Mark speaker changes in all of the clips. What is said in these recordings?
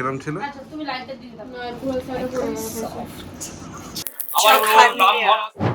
Speaker 1: কিরম ছিল?
Speaker 2: আচ্ছা তুমি লাইটটা দিয়ে দাও।
Speaker 3: না পুরো
Speaker 4: সফট আমার নাম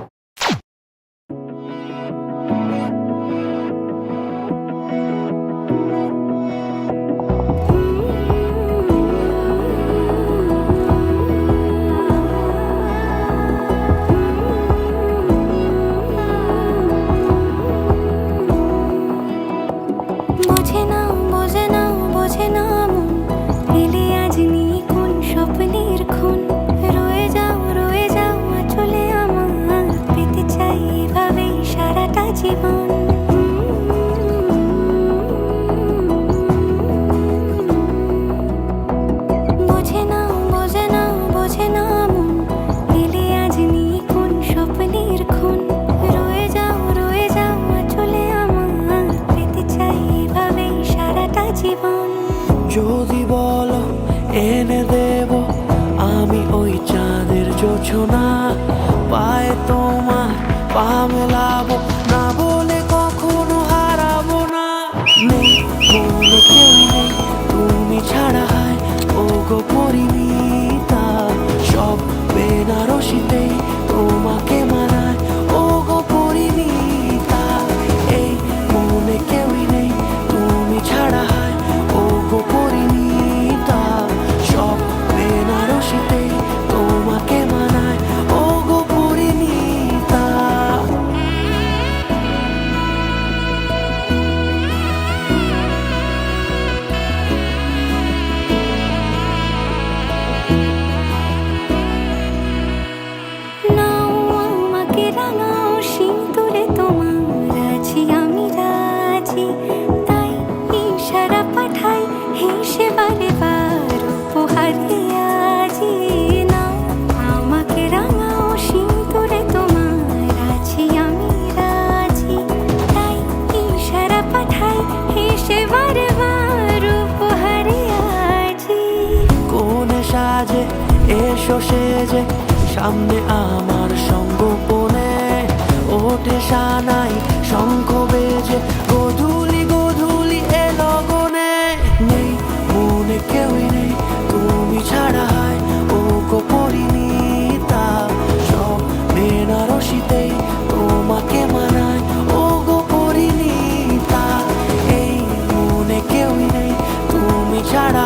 Speaker 4: জীবন। বোঝে না বোঝে না বোঝে না গেলে আজ নিয়ে কোন স্বপ্নের খুন। রয়ে যাও রয়ে যাও চলে আমার পেতে চাই সারাটা জীবন।
Speaker 5: যদি বলো, এনে দেব আমি ওই চাঁদের যোছনা পায়ে তোমার পা মেলাবো এসো সেজে সামনে আমার সঙ্গোপনে। ওঠে সানাই শঙ্খ বেজে, গধুলি গধুলি এ লগনে নেই, মনে কেউই নেই, তুমি ছাড়া হয়, ও গোপরিণীতা সব বেনারসিতেই তোমাকে মানায়, ও গোপরিণীতা এই মনে কেউই নেই, তুমি ছাড়া